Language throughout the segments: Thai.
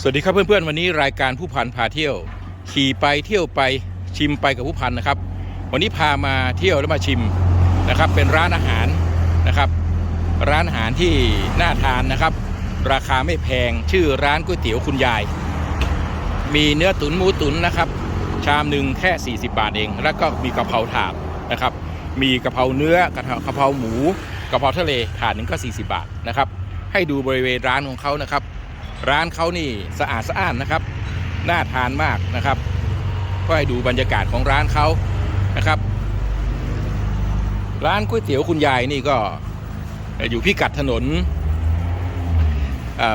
สวัสดีครับเพื่อนๆวันนี้รายการผู้พันพาเที่ยว ขี่ไปเที่ยวไปชิมไปกับผู้พันนะครับ วันนี้พามาเที่ยวแล้วมาชิมนะครับ เป็นร้านอาหารนะครับ ร้านอาหารที่น่าทานนะครับ ราคาไม่แพงชื่อร้านก๋วยเตี๋ยวคุณยาย มีเนื้อตุ๋นหมูตุ๋นนะครับ ชามหนึ่งแค่ 40 บาทเอง แล้วก็มีกะเพราถาดนะครับ มีกะเพราเนื้อกะเพรากะเพราหมูกะเพราทะเลถาดหนึ่งก็ 40 บาทนะครับ ให้ดูบริเวณร้านของเขานะครับ ร้านเขานี่สะอาดสะอ้านนะครับ น่าทานมากนะครับก็ให้ดูบรรยากาศของร้านเขานะครับ ร้านก๋วยเตี๋ยวคุณยายนี่ก็อยู่พิกัดถนน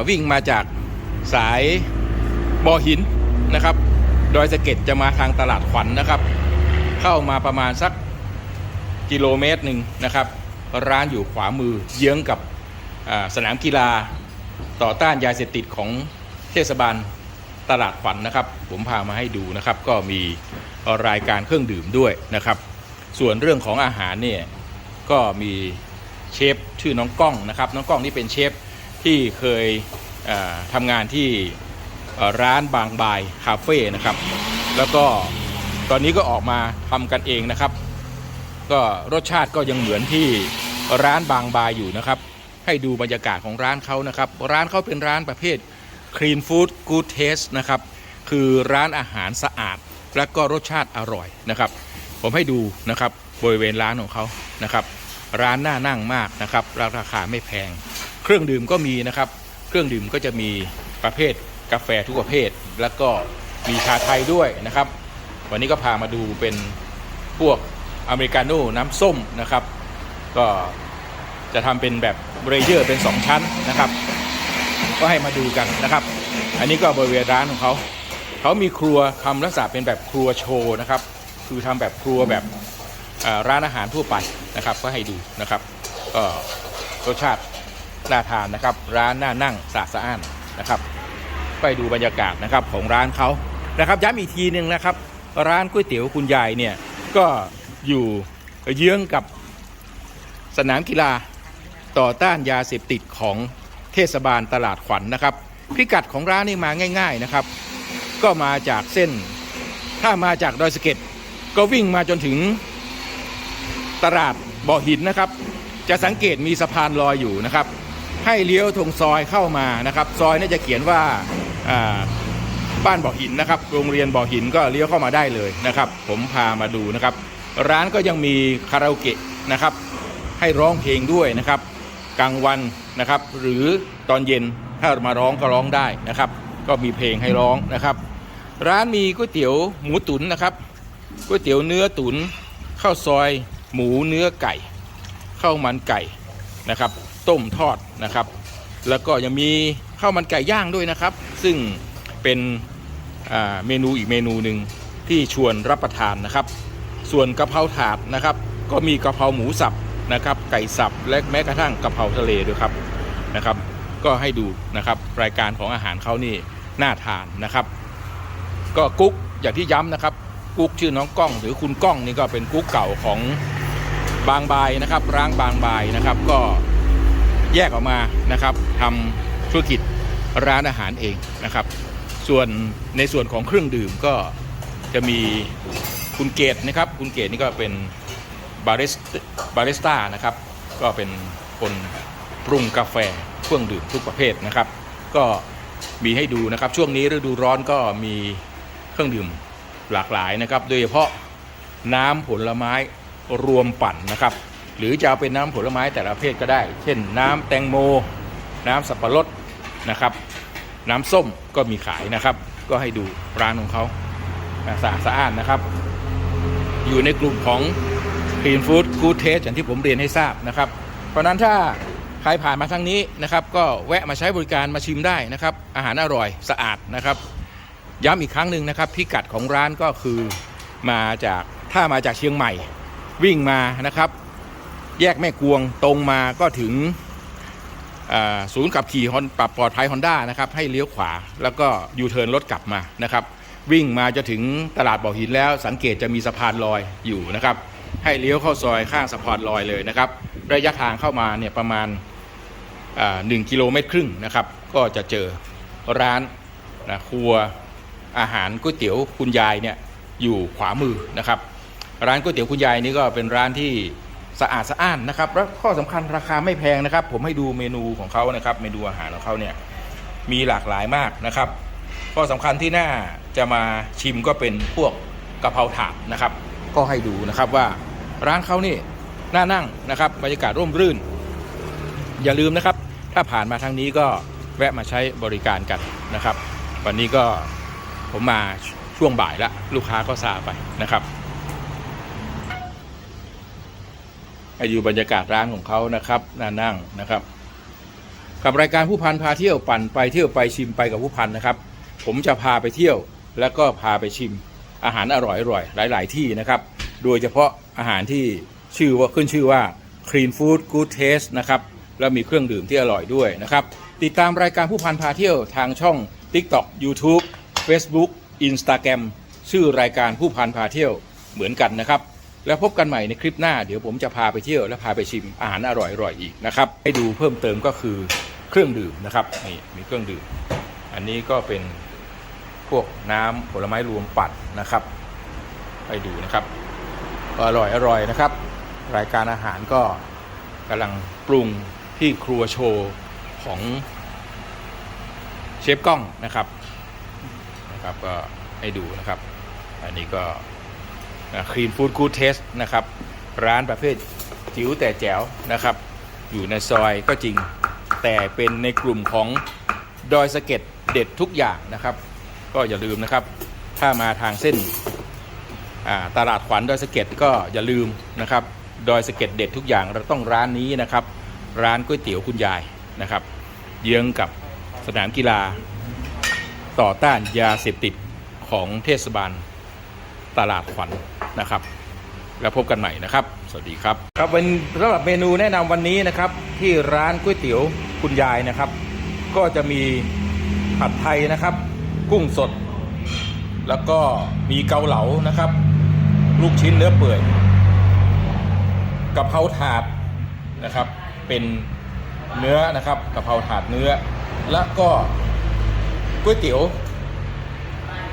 วิ่งมาจากสายบ่อหินนะครับดอยสะเก็ดจะมาทางตลาดขวัญนนะครับ เข้ามาประมาณสักกิโลเมตรหนึ่งนะครับ ร้านอยู่ขวามือเยื้องกับสนามกีฬา ต่อต้านยาเสพติดของเทศบาลตลาดขวัญนนะครับ ผมพามาให้ดูนะครับ ก็มีรายการเครื่องดื่มด้วยนะครับ ส่วนเรื่องของอาหารเนี่ยก็มีเชฟชื่อน้องก้องนะครับ น้องก้องนี่เป็นเชฟที่เคยทำงานที่ร้านบางบายคาเฟ่นะครับ แล้วก็ตอนนี้ก็ออกมาทำกันเองนะครับ ก็รสชาติก็ยังเหมือนที่ร้านบางบายอยู่นะครับ ให้ดูบรรยากาศของร้านเขานะครับ ร้านเขาเป็นร้านประเภท Clean Food Good Taste นะครับ คือร้านอาหารสะอาด และก็รสชาติอร่อยนะครับ ผมให้ดูนะครับบริเวณร้านของเขานะครับ ร้านน่านั่งมากนะครับราคาไม่แพง เครื่องดื่มก็มีนะครับ เครื่องดื่มก็จะมีประเภทกาแฟทุกประเภท แล้วก็มีชาไทยด้วยนะครับ วันนี้ก็พามาดูเป็นพวกอเมริกาโน่น้ำส้มนะครับ ก็ จะทำเป็นแบบเรเยอร์เป็น 2 ชั้นนะครับ ก็ให้มาดูกันนะครับ อันนี้ก็บริเวณร้านของเขาเขามีครัวทำลักษณะเป็นแบบครัวโชว์นะครับ คือทำแบบครัวแบบร้านอาหารทั่วไปนะครับ ก็ให้ดูนะครับก็รสชาติน่าทานนะครับ ร้านน่านั่งสะอาสะอ้านนะครับไปดูบรรยากาศนะครับของร้านเขานะครับย้ำอีกทีหนึ่งนะครับ ร้านก๋วยเตี๋ยวคุณยายเนี่ยก็อยู่เยื้องกับสนามกีฬา ต่อต้านยาเสพติดของเทศบาลตลาดขวัญนนะครับ พิกัดของร้านนี่มาง่าย ๆนะครับ ก็มาจากเส้น ถ้ามาจากดอยสะเก็ดก็วิ่งมาจนถึงตลาดบ่อหินนะครับ จะสังเกตมีสะพานลอยอยู่นะครับ ให้เลี้ยวตรงซอยเข้ามานะครับ ซอยน่าจะเขียนว่าบ้านบ่อหินนะครับ โรงเรียนบ่อหินก็เลี้ยวเข้ามาได้เลยนะครับ ผมพามาดูนะครับ ร้านก็ยังมีคาราโอเกะนะครับ ให้ร้องเพลงด้วยนะครับ กลางวันนะครับ หรือตอนเย็นถ้ามาร้องก็ร้องได้นะครับ ก็มีเพลงให้ร้องนะครับ ร้านมีก๋วยเตี๋ยวหมูตุ๋นนะครับก๋วยเตี๋ยวเนื้อตุ๋นข้าวซอย หมูเนื้อไก่ข้าวมันไก่นะครับ ต้มทอดนะครับ แล้วก็ยังมีข้าวมันไก่ย่างด้วยนะครับ ซึ่งเป็นเมนูอีกเมนูหนึ่งที่ชวนรับประทานนะครับ ส่วนกะเพราถาดนะครับ ก็มีกะเพราหมูสับนะครับ ไก่สับ และแม้กระทั่งกะเพราทะเลด้วยครับนะครับ ก็ให้ดูนะครับรายการของอาหารเขานี่น่าทานนะครับ ก็กุ๊กอย่างที่ย้ำนะครับ กุ๊กชื่อน้องก้อง หรือคุณก้องนี่ก็เป็นกุ๊กเก่าของบางบายนะครับร้างบางบายนะครับ ก็แยกออกมานะครับทำธุรกิจร้านอาหารเองนะครับ ส่วนในส่วนของเครื่องดื่มก็จะมีคุณเกตนะครับ คุณเกตนี่ก็เป็น บาริสบาริสต้านะครับ ก็เป็นคนปรุงกาแฟเครื่องดื่มทุกประเภทนะครับ ก็มีให้ดูนะครับ ช่วงนี้ฤดูร้อนก็มีเครื่องดื่มหลากหลายนะครับ โดยเฉพาะน้ำผลไม้รวมปั่นนะครับ หรือจะเอาเป็นน้ำผลไม้แต่ละประเภทก็ได้ เช่น น้ำแตงโม น้ำสับปะรดนะครับ น้ำส้มก็มีขายนะครับ ก็ให้ดูร้านของเขาสะอาดสะอ้านนะครับ อยู่ในกลุ่มของ Clean Food Good Taste อย่างที่ผมเรียนให้ทราบนะครับ เพราะนั้นถ้าใครผ่านมาทางนี้นะครับก็แวะมาใช้บริการมาชิมได้นะครับ อาหารอร่อยสะอาดนะครับ ย้ำอีกครั้งหนึ่งนะครับ พิกัดของร้านก็คือมาจากถ้ามาจากเชียงใหม่ วิ่งมานะครับ แยกแม่กวงตรงมาก็ถึงศูนย์ขับขี่ปรับปลอดภัยฮอนด้านะครับให้เลี้ยวขวาแล้วก็ยูเทิร์นรถกลับมานะครับ วิ่งมาจะถึงตลาดบ่อหินแล้วสังเกตจะมีสะพานลอยอยู่นะครับ ให้เลี้ยวเข้าซอยข้างสะพานลอยเลยนะครับ ระยะทางเข้ามาเนี่ยประมาณหนึ่งกิโลเมตรครึ่งนะครับ ก็จะเจอร้านนะครัวอาหารก๋วยเตี๋ยวคุณยายเนี่ยอยู่ขวามือนะครับ ร้านก๋วยเตี๋ยวคุณยายนี่ก็เป็นร้านที่สะอาดสะอ้านนะครับ แล้วข้อสำคัญราคาไม่แพงนะครับ ผมให้ดูเมนูของเขานะครับ เมนูอาหารของเขาเนี่ยมีหลากหลายมากนะครับ ข้อสำคัญที่น่าจะมาชิมก็เป็นพวกกะเพราถาดนะครับ ก็ให้ดูนะครับว่า ร้านเขานี่น่านั่งนะครับบรรยากาศร่มรื่น อย่าลืมนะครับ ถ้าผ่านมาทางนี้ก็แวะมาใช้บริการกันนะครับ วันนี้ก็ผมมาช่วงบ่ายละลูกค้าก็ซาไปนะครับให้ดูบรรยากาศร้านของเขานะครับน่านั่งนะครับ กับรายการผู้พันพาเที่ยวปั่นไปเที่ยวไปชิมไปกับผู้พันนะครับ ผมจะพาไปเที่ยวแล้วก็พาไปชิมอาหารอร่อยๆหลาย ๆ ที่นะครับ โดยเฉพาะอาหารที่ชื่อว่าขึ้นชื่อว่า Clean Food Good Taste นะครับ แล้วมีเครื่องดื่มที่อร่อยด้วยนะครับ ติดตามรายการผู้พันพาเที่ยวทางช่อง TikTok YouTube Facebook Instagram ชื่อรายการผู้พันพาเที่ยวเหมือนกันนะครับ แล้วพบกันใหม่ในคลิปหน้าเดี๋ยวผมจะพาไปเที่ยวและพาไปชิมอาหารอร่อยๆอีกนะครับ ให้ดูเพิ่มเติมก็คือเครื่องดื่มนะครับนี่มีเครื่องดื่ม อันนี้ก็เป็นพวกน้ำผลไม้รวมปัดนะครับ ให้ดูนะครับ อร่อยอร่อยนะครับ รายการอาหารก็กำลังปรุงที่ครัวโชว์ของเชฟกล้องนะครับนะครับก็ให้ดูนะครับ อันนี้ก็คลีนฟู้ดกูเทสนะครับ ร้านประเภทจิ๋วแต่แจ๋วนะครับ อยู่ในซอยก็จริง แต่เป็นในกลุ่มของดอยสะเก็ดเด็ดทุกอย่างนะครับ ก็อย่าลืมนะครับ ถ้ามาทางเส้น ตลาดขวัญดอยสะเก็ดก็อย่าลืมนะครับดอยสะเก็ดเด็ดทุกอย่างเราต้องร้านนี้นะครับ ร้านก๋วยเตี๋ยวคุณยายนะครับ เยื้องกับสนามกีฬาต่อต้านยาเสพติดของเทศบาลตลาดขวัญนะครับ แล้วพบกันใหม่นะครับ สวัสดีครับ ครับเป็นสำหรับเมนูแนะนำวันนี้นะครับ ที่ร้านก๋วยเตี๋ยวคุณยายนะครับ ก็จะมีผัดไทยนะครับ กุ้งสด แล้วก็มีเกาเหลานะครับ ลูกชิ้นเนื้อเปื่อยกะเพราถาดนะครับ เป็นเนื้อนะครับกะเพราถาดเนื้อ แล้วก็ก๋วยเตี๋ยว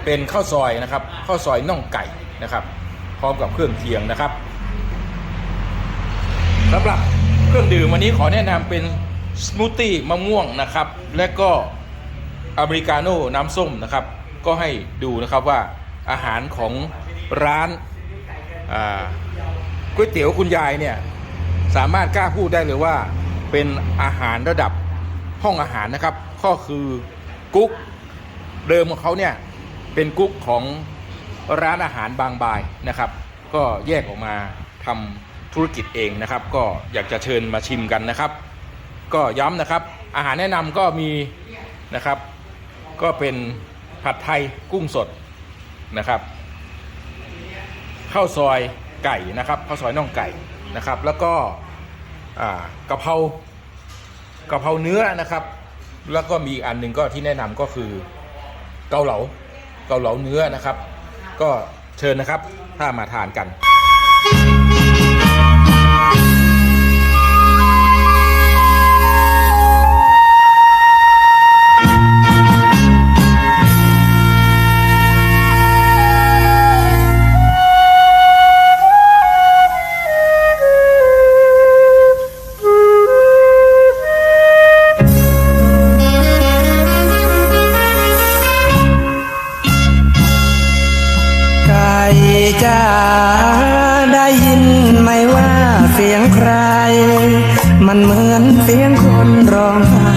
เป็นข้าวซอยนะครับข้าวซอยน่องไก่นะครับ พร้อมกับเครื่องเคียงนะครับสำหรับเครื่องดื่มวันนี้ขอแนะนำเป็นสมูทตี้มะม่วงนะครับ และก็อเมริกาโน่น้ำส้มนะครับ ก็ให้ดูนะครับว่าอาหารของร้าน ก๋วยเตี๋ยวคุณยายเนี่ยสามารถกล้าพูดได้เลยว่าเป็นอาหารระดับห้องอาหารนะครับ ก็คือกุ๊กเดิมของเขาเนี่ยเป็นกุ๊กของร้านอาหารบางบายนะครับ ก็แยกออกมาทำธุรกิจเองนะครับ ก็อยากจะเชิญมาชิมกันนะครับ ก็ย้ำนะครับ อาหารแนะนำก็มีนะครับ ก็เป็นผัดไทยกุ้งสดนะครับ ข้าวซอยไก่นะครับข้าวซอยน่องไก่นะครับ แล้วก็อ่ากะเพรากะเพราเนื้อนะครับ แล้วก็มีอีกอันหนึ่งก็ที่แนะนำก็คือเกาเหลาเกาเหลาเนื้อนะครับ ก็เชิญนะครับถ้ามาทานกัน จ้าได้ยินไหมว่าเสียงใคร มันเหมือนเสียงคนร้องไห้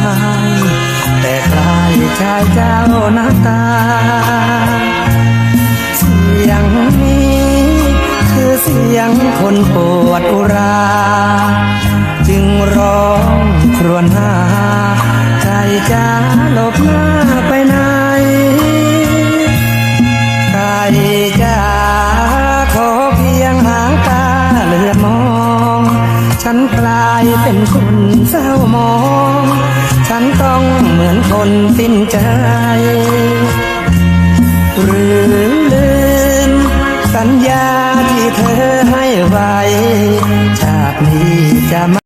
แต่คล้ายชายเจ้าหน้าตา เสียงนี้คือเสียงคนปวดอุรา จึงร้องครวญหาใจจ้าลบหน้า ฉันกลายเป็นคนเศร้ามอง ฉันต้องเหมือนคนสิ้นใจ หรือลืมสัญญาที่เธอให้ไว้ชาตินี้จะ